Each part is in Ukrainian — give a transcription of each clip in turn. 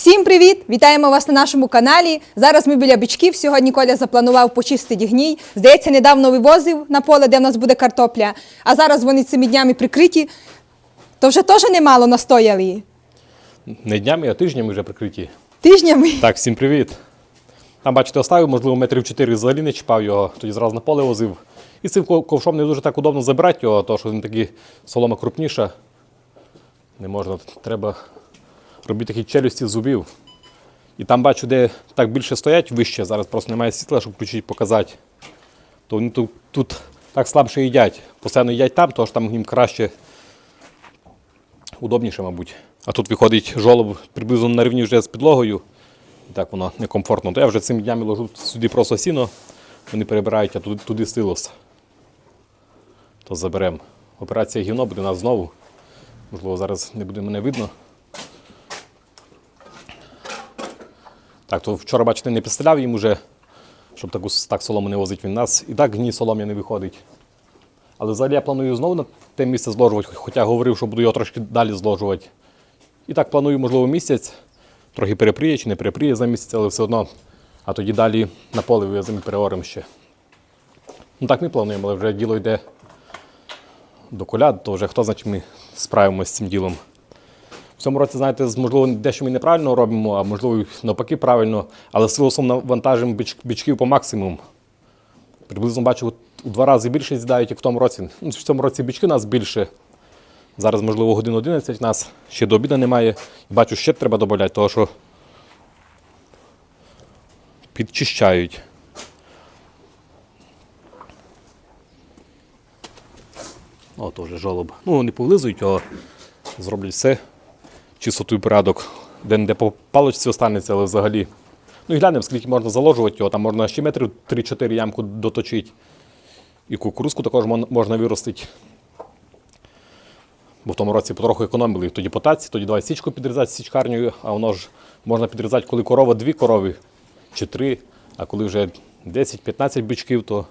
Всім привіт! Вітаємо вас на нашому каналі. Зараз ми біля бичків. Сьогодні Коля запланував почистити гній. Здається, недавно вивозив на поле, де в нас буде картопля. А зараз вони цими днями прикриті. То вже теж немало настояли. Не днями, а тижнями вже прикриті. Тижнями. Так, всім привіт. Там, бачите, оставив, можливо, метрів 4 взагалі не чіпав його, тоді зразу на поле возив. І цим ковшом не дуже так удобно забирати його, тому що він такий солома крупніша. Не можна, треба робити такі челюсті зубів. І там бачу, де так більше стоять вище, зараз просто немає світла, щоб включити, показати. То вони тут, тут так слабше їдять. Постійно їдять там, що там їм краще, удобніше, мабуть. А тут виходить жолоб приблизно на рівні вже з підлогою. І так воно некомфортно. То я вже цими днями ложу сюди просто сіно, вони перебирають, а туди, туди силос. То заберемо. Операція гівно буде у нас знову. Можливо, зараз не буде мене видно. Так, то вчора, бачите, не підставляв їм уже, щоб таку, так солому не возить він нас. І так гній солом'я не виходить. Але взагалі я планую знову на те місце зложувати, хоча говорив, що буду його трошки далі зложувати. І так планую, можливо, місяць. Трохи перепріє чи не перепріє за місяць, але все одно. А тоді далі на поле і переоримо ще. Ну так ми плануємо, але вже діло йде до коляд, то вже хто значить ми справимося з цим ділом. В цьому році, знаєте, можливо, дещо ми неправильно робимо, а можливо, навпаки, правильно, але силосом навантажимо біч, бічків по максимуму. Приблизно бачу, у два рази більше з'їдають, як в тому році. Ну, в цьому році бічки нас більше. Зараз, можливо, годин 11 нас ще до обіду немає. Бачу, ще треба додати, тому що підчищають. О, вже жолоб. Ну, вони повлизують його, зроблять все. Чистоту і порядок. Де-не-де по паличці останеться, але взагалі. Ну і глянемо, скільки можна заложувати його. Там можна ще метрів 3-4 ямку доточити. І кукурузку також можна виростити. Бо в тому році потроху економили. Тоді по таці, тоді давай січку підрізати січкарнею, а воно ж можна підрізати, коли корова дві корови чи три, а коли вже 10-15 бичків, то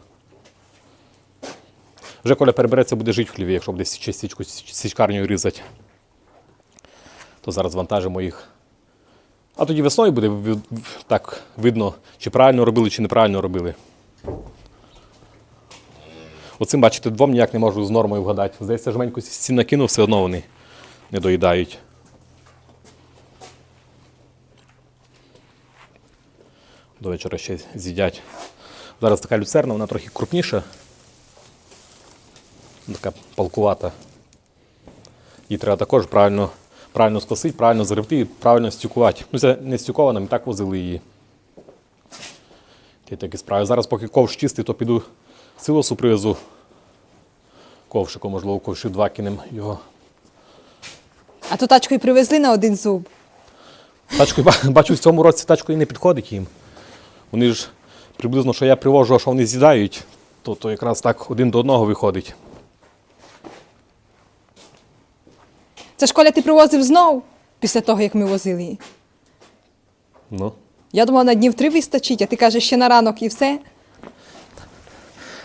вже коля перебереться, буде жити в хліві, якщо буде січку січкарнею різати. То зараз вантажимо їх. А тоді весною буде так видно, чи правильно робили, чи неправильно робили. Оцим, бачите, двом ніяк не можу з нормою вгадати. Здається, жменьку сі накинув, все одно вони не доїдають. До вечора ще з'їдять. Зараз така люцерна, вона трохи крупніша. Така палкувата. Її треба також правильно, правильно скосити, правильно згребти і правильно стюкувати. Ну, це не стюкована, ми так возили її. Ті такі справи. Зараз, поки ковш чистий, то піду силосу привезу ковшику, можливо, ковшів два кинемо його. А то тачкою привезли на один зуб. Тачкою, бачу, в цьому році тачкою не підходить їм. Вони ж приблизно, що я привожу, а що вони з'їдають, то, то якраз так один до одного виходить. Це ж Коля ти привозив знов після того, як ми возили її. Ну. Я думала, на днів три вистачить, а ти кажеш, ще на ранок і все.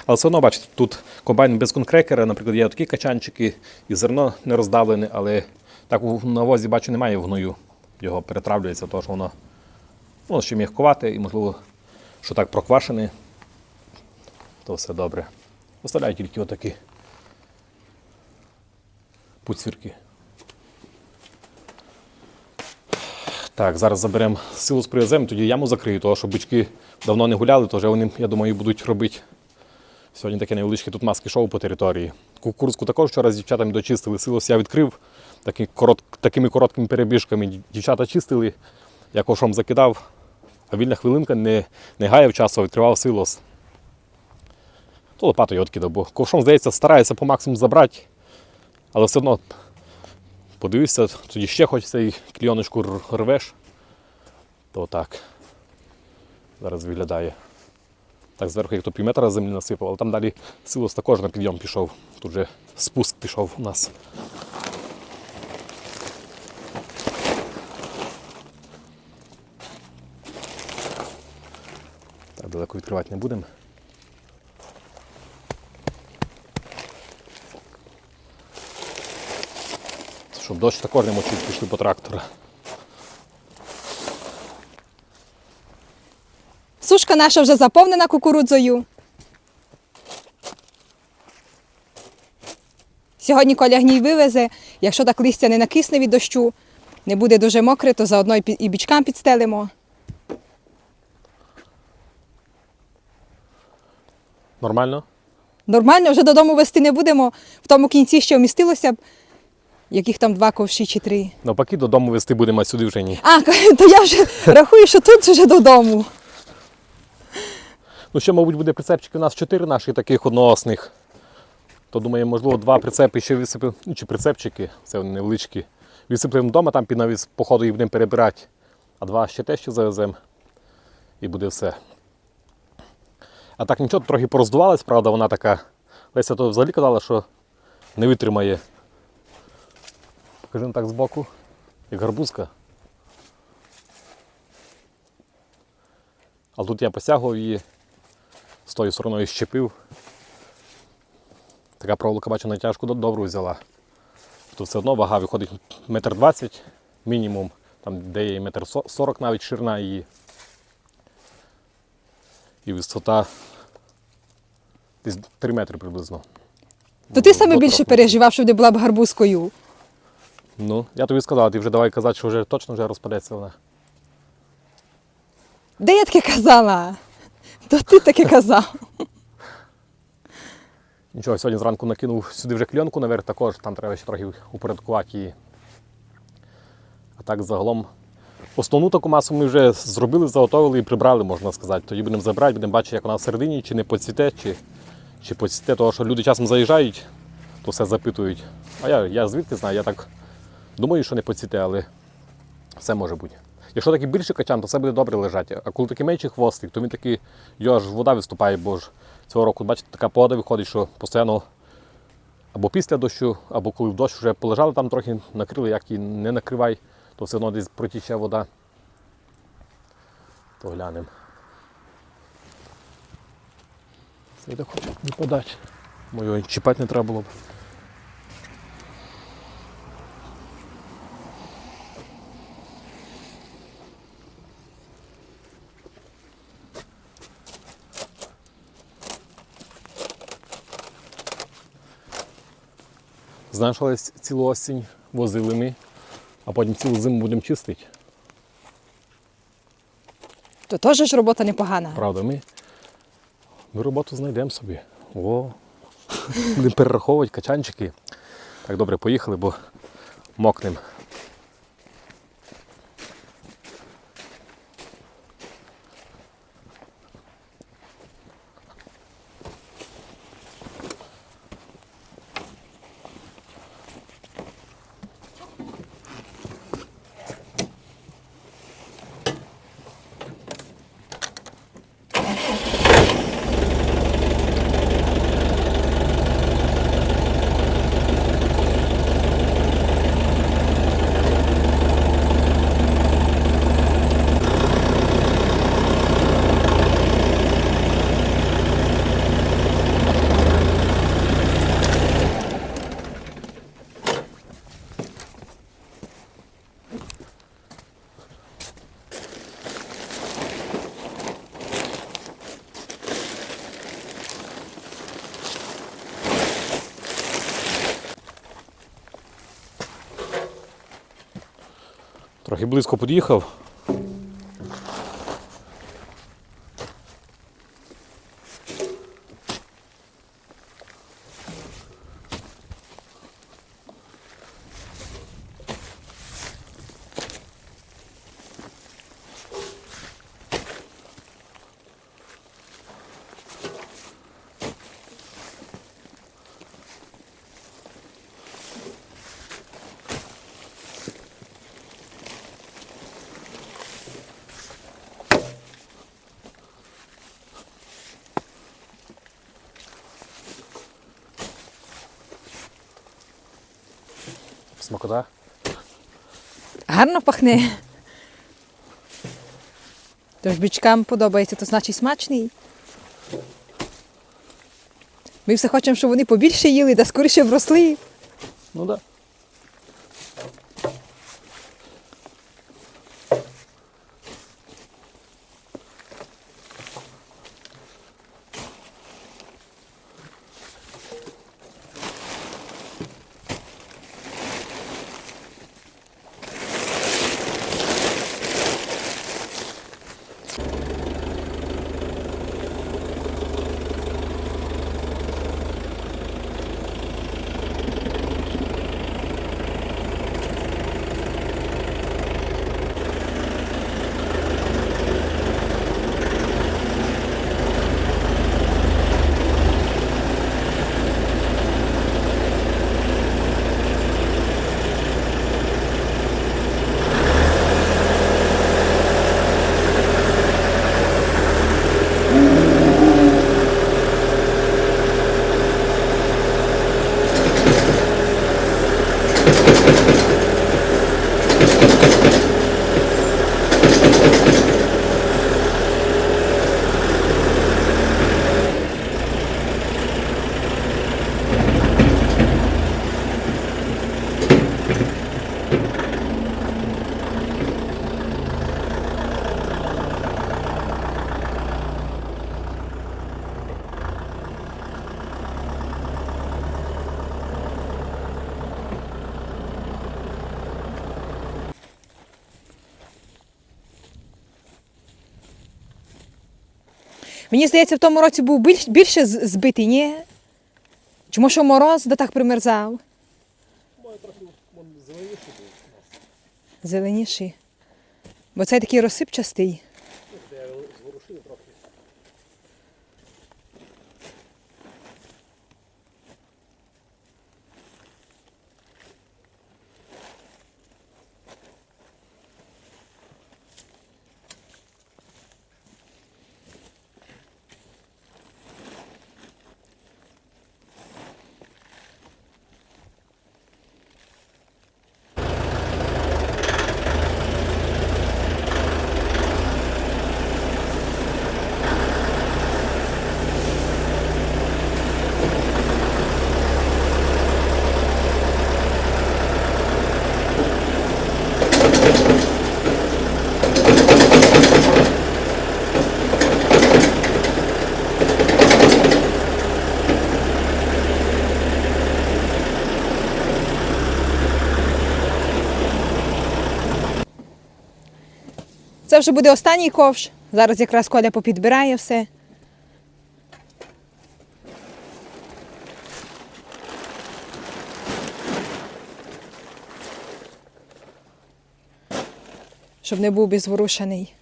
Але все одно, бачите, тут комбайн без конкрекера, наприклад, є такі качанчики, і зерно не роздавлене, але так у навозі бачу немає гною. Його перетравлюється, тому що воно, воно ще м'ягкувате і, можливо, що так проквашене, то все добре. Оставляю тільки отакі пуцвірки. Так, зараз заберемо силу з привезем, тоді яму закрию, тому що бички давно не гуляли, то вже вони, я думаю, будуть робити Сьогодні таке невеличке тут маски шоу по території. Кукурузку також вчора з дівчатами дочистили. Силос я відкрив такі корот, такими короткими перебіжками. Дівчата чистили, я ковшом закидав, а вільна хвилинка не, не гаяв часу, відкривав силос. То лопатою відкидав, бо ковшом, здається, старається по максимуму забрати, але все одно подивишся, тоді ще хочеться і клійоночку рвеш. То так. Зараз виглядає. Так, зверху як то пів метра землі насипав, але там далі силос також на підйом пішов. Тут же спуск пішов у нас. Так, далеко відкривати не будемо. Щоб дощ також не мочив, пішли по трактора. Сушка наша вже заповнена кукурудзою. Сьогодні Коля гній вивезе. Якщо так листя не накисне від дощу, не буде дуже мокре, то заодно і бічкам підстелимо. Нормально? Нормально, вже додому вести не будемо. В тому кінці ще вмістилося б, яких там два ковші чи три. Навпаки, додому вести будемо, а сюди вже ні. А, то я вже рахую, що тут вже додому. Ну ще, мабуть, буде прицепчики у нас чотири наших таких одноосних. То думаю, можливо, два прицепи ще висипемо, ну чи прицепчики, це вони невеличкі. Висиплемо вдома, там під навіс по ходу їх будемо перебирати. А два ще те ще завеземо. І буде все. А так нічого, трохи пороздувалась, правда, вона така. Леся то взагалі казала, що не витримає. Ну так збоку, як гарбузка. А тут я посягував її, з тою стороною щепив. Така проволока, бачу, натяжку добру взяла. Тут все одно вага виходить метр двадцять мінімум, там де є метр со- сорок навіть ширина її. І висота десь 3 метри приблизно. То ти саме більше переживав, щоб не була б гарбузкою. Ну, я тобі сказав, ти вже давай казати, що вже точно вже розпадеться вона. Де я таке казала? То ти таке казав. Нічого, сьогодні зранку накинув сюди вже кльонку наверх також, там треба ще трохи упорядкувати її. А так загалом основну таку масу ми вже зробили, заготовили і прибрали, можна сказати. Тоді будемо забрати, будемо бачити, як вона всередині, чи не поцвіте, чи, чи поцвіте, тому що люди часом заїжджають, то все запитують. А я, я звідки знаю, я так думаю, що не поцвіте, але все може бути. Якщо такий більший качан, то все буде добре лежати. А коли такий менший хвостик, то він такий, його аж вода виступає, бо ж цього року, бачите, така погода виходить, що постійно або після дощу, або коли в дощ вже полежали там трохи, накрили, як і не накривай, то все одно десь протіче вода. То глянемо. Це хоче не подати. Мою чіпати не треба було б. Знаєш, але цілу осінь возили ми, а потім цілу зиму будемо чистити. То теж ж робота непогана. Правда, ми, ми роботу знайдемо собі. О, будемо перераховувати качанчики. Так, добре, поїхали, бо мокнем. Трохи близько під'їхав. Смакота. Гарно пахне. Тож бічкам подобається, то значить смачний. Ми все хочемо, щоб вони побільше їли, та скоріше вросли. Ну так. Да. Мені здається, в тому році був більш, більше збитий, ні? Чому що мороз да так примерзав? Зеленіший. Бо цей такий розсипчастий. Це вже буде останній ковш. Зараз якраз Коля попідбирає все. Щоб не був безворушений.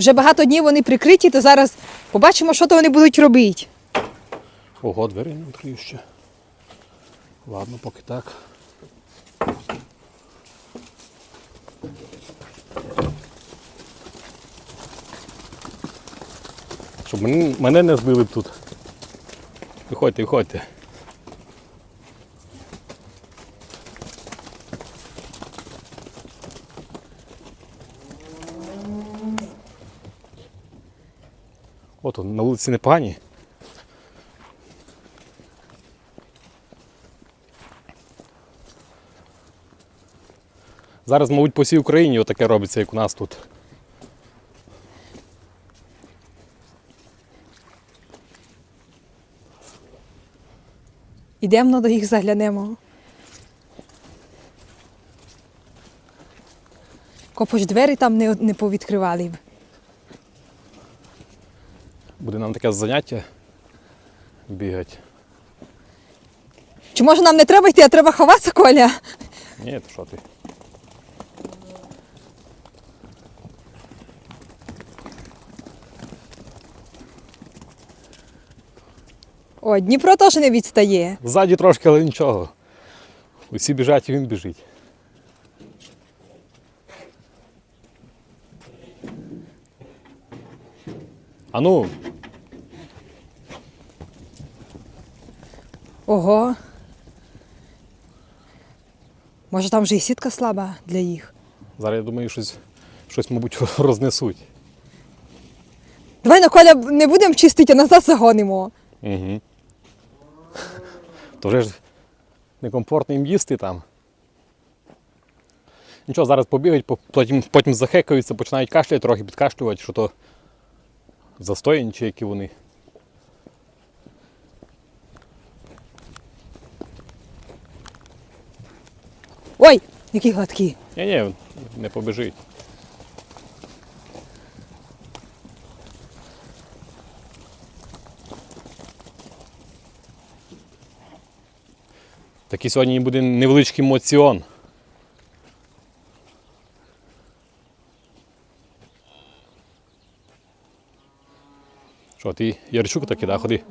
Вже багато днів вони прикриті, то зараз побачимо, що то вони будуть робити. Ого, двері не відкрию ще. Ладно, поки так. Щоб мене, не збили б тут. Виходьте, виходьте. От он, на вулиці непогані. Зараз, мабуть, по всій Україні отаке робиться, як у нас тут. Ідемо до їх заглянемо. Копоч двері там не, не повідкривали. б. Буде нам таке заняття бігати. Чи може нам не треба йти, а треба ховатися, Коля? Ні, то що ти? О, Дніпро теж не відстає. Ззаді трошки, але нічого. Усі біжать і він біжить. А ну, Ого. Може там вже і сітка слаба для їх. зараз я думаю, щось, щось мабуть, рознесуть. Давай на Коля не будемо чистити, а назад загонимо. Угу. То вже ж некомфортно їм їсти там. Нічого, зараз побігають, потім, потім захекаються, починають кашляти, трохи підкашлювати, що то застояні чи які вони. Ой, які гладкі. Ні, ні, не побіжить. Такий сьогодні буде невеличкий моціон. Що, ти Ярчук таки, да, ходи.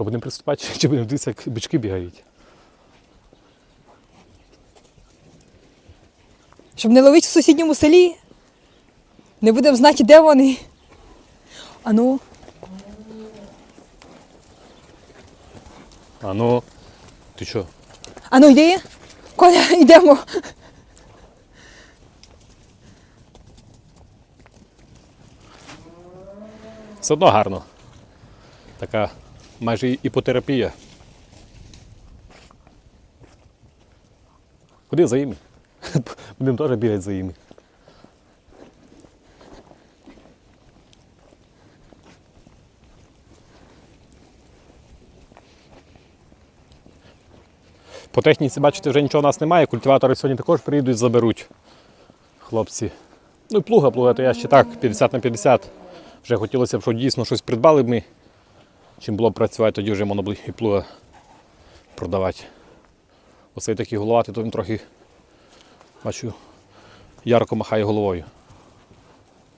Що будемо приступати, чи будемо дивитися, як бички бігають. Щоб не ловити в сусідньому селі. Не будемо знати, де вони. Ану. Ану. Ти що? Ану, йди. Коля, йдемо. Все одно гарно. Така майже іпотерапія. Ходи за іми. Будемо теж бігати за іми. По техніці, бачите, вже нічого у нас немає. Культиватори сьогодні також приїдуть, заберуть хлопці. Ну і плуга, плуга, то я ще так, 50 на 50. Вже хотілося б, щоб дійсно щось придбали б ми. Чим було б працювати, тоді вже можна було і плуга продавати. Оцей такий головатий, то він трохи, бачу, ярко махає головою.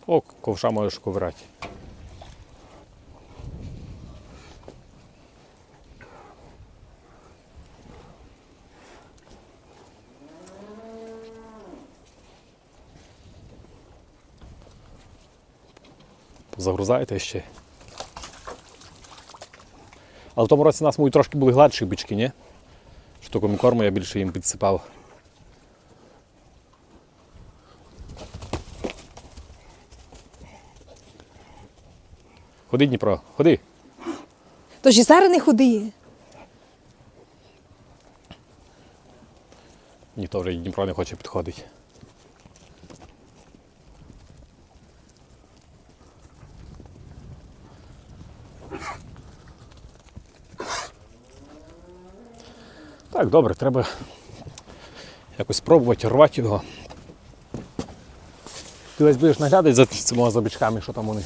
О, ковша можеш ковирати. Загрузаєте ще. Але в тому році у нас мої трошки були гладші бички, ні? Штуком корму я більше їм підсипав. Ходи, Дніпро, ходи. Тож і зараз не ходи. Ніхто вже Дніпро не хоче підходити. Так, добре, треба якось спробувати рвати його. Ти десь будеш наглядати за цими забічками, що там вони.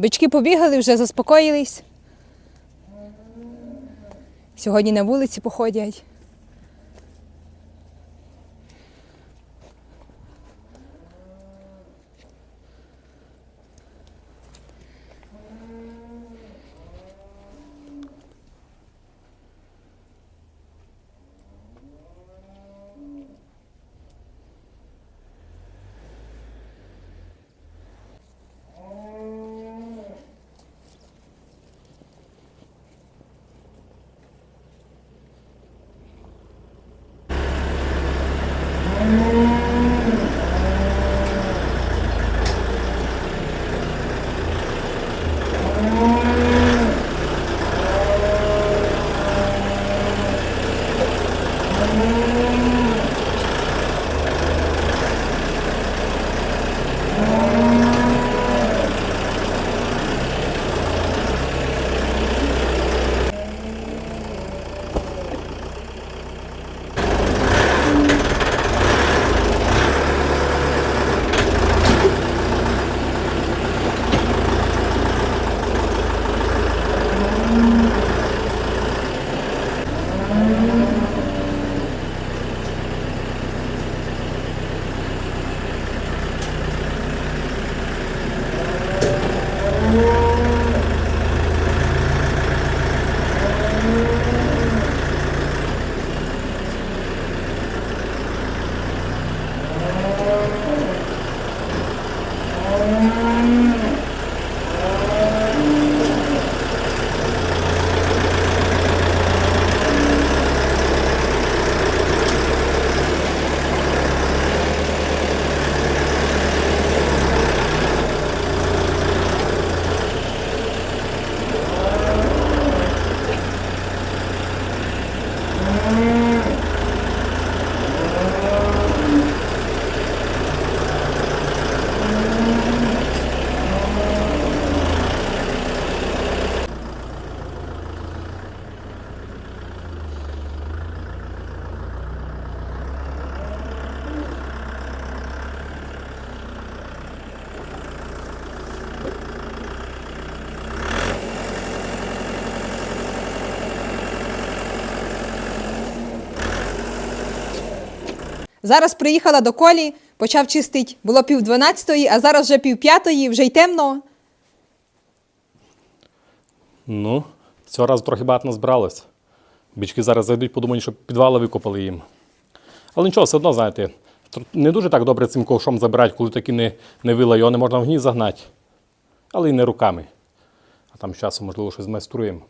Бички побігали, вже заспокоїлись. Сьогодні на вулиці походять. Зараз приїхала до колі, почав чистити. Було пів дванадцятої, а зараз вже пів п'ятої, вже й темно. Ну, цього разу трохи багато назбиралось. Бічки зараз зайдуть, подумають, що підвали викопали їм. Але нічого, все одно, знаєте, не дуже так добре цим ковшом забирати, коли такі не, не вила, його не можна в гній загнати. Але й не руками. А там з часом, можливо, щось змайструємо.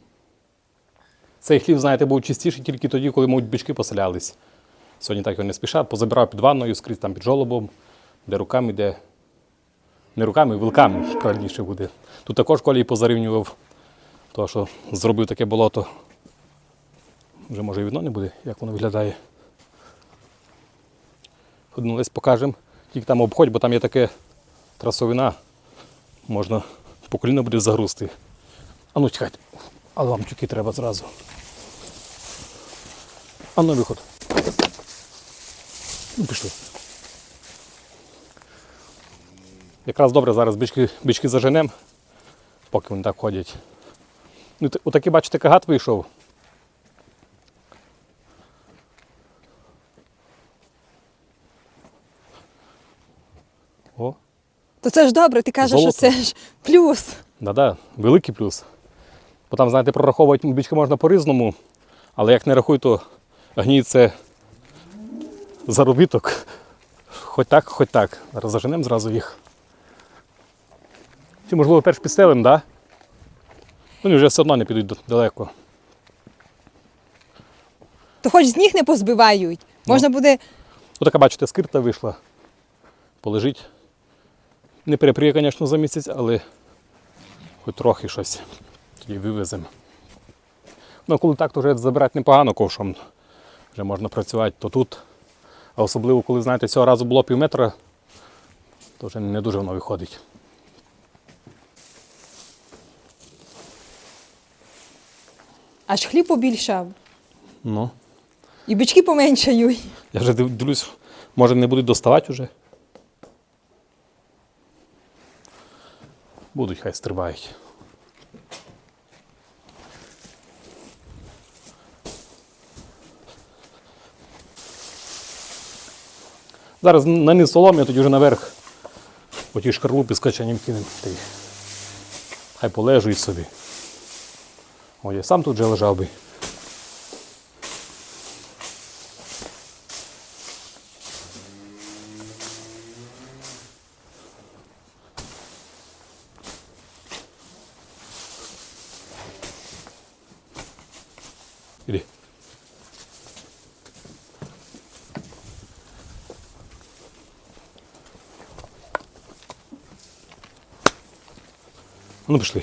Цей хлів, знаєте, був чистіший тільки тоді, коли, мабуть, бички поселялись. Сьогодні так його не спішать, позабирав під ванною, скрізь там під жолобом, де руками, де. Не руками, вилками, правильніше буде. Тут також колій позарівнював. То, що зробив таке болото. Вже може і видно не буде, як воно виглядає. Ходимо десь покажемо. Тільки там обходь, бо там є таке трасовина. Можна по коліна буде загрузти. А ну чекайте. Але вам тюки треба зразу. А ну виход. Ну, пішли. Якраз добре зараз бички, бички заженемо, поки вони так ходять. Ну, отакий, бачите, кагат вийшов. О, То це ж добре, ти кажеш, Золото. що це ж плюс. да-да, великий плюс. Бо там, знаєте, прораховувати бички можна по-різному, але як не рахуй, то гній це заробіток. Хоч так, хоч так. Зараз заженемо зразу їх. Чи, можливо, перш підстелимо, так? Да? Вони вже все одно не підуть далеко. То хоч з них не позбивають. Можна буде Отака, бачите, скирта вийшла. Полежить. Не переприє, звісно, за місяць, але хоч трохи щось тоді вивеземо. Ну, коли так, то вже забирати непогано ковшом. Вже можна працювати то тут. А особливо, коли, знаєте, цього разу було пів метра, то вже не дуже воно виходить. аж хліб побільшав. Ну, І бички поменшають. я вже дивлюсь, може не будуть доставати вже. Будуть, хай стрибають. Зараз на низ я тоді вже наверх. Оті шкарлупи з качанням кинемо. Хай полежують собі. О, я сам тут вже лежав би. Ну, пішли.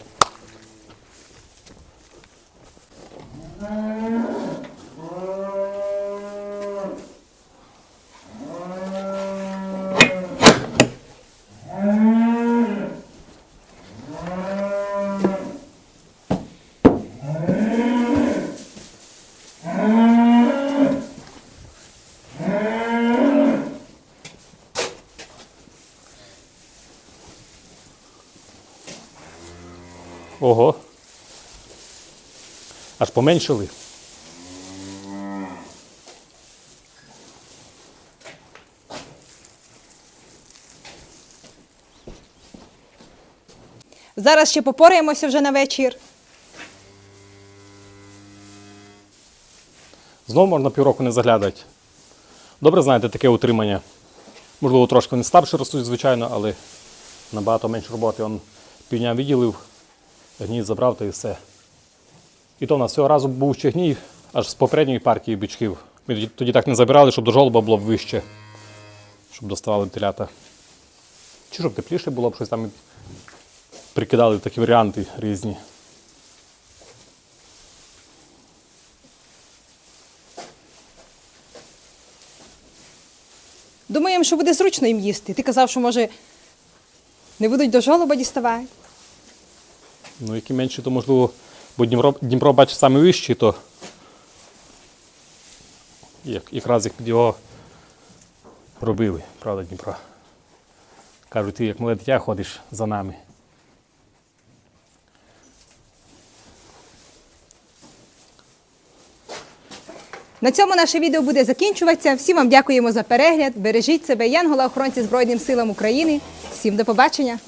Ого. Аж поменшили. Зараз ще попораємося вже на вечір. Знову можна півроку не заглядати. Добре знаєте таке утримання. Можливо, трошки вони старші ростуть, звичайно, але набагато менше роботи. Он півдня відділив, гній забрав та і все. І то в нас цього разу був ще гній аж з попередньої партії бічків. Ми тоді так не забирали, щоб до жолоба було б вище, щоб доставали телята. Чи щоб тепліше було б щось там прикидали такі варіанти різні. Думаємо, що буде зручно їм їсти. Ти казав, що може не будуть до жолоба діставати. Ну, які менші, то можливо, бо Дніпро, Дніпро бачить саме вищий, то як, якраз як під його робили, правда, Дніпро. Кажуть, ти як мале дитя ходиш за нами. На цьому наше відео буде закінчуватися. Всім вам дякуємо за перегляд. Бережіть себе, Янгола, охоронці Збройним силам України. Всім до побачення!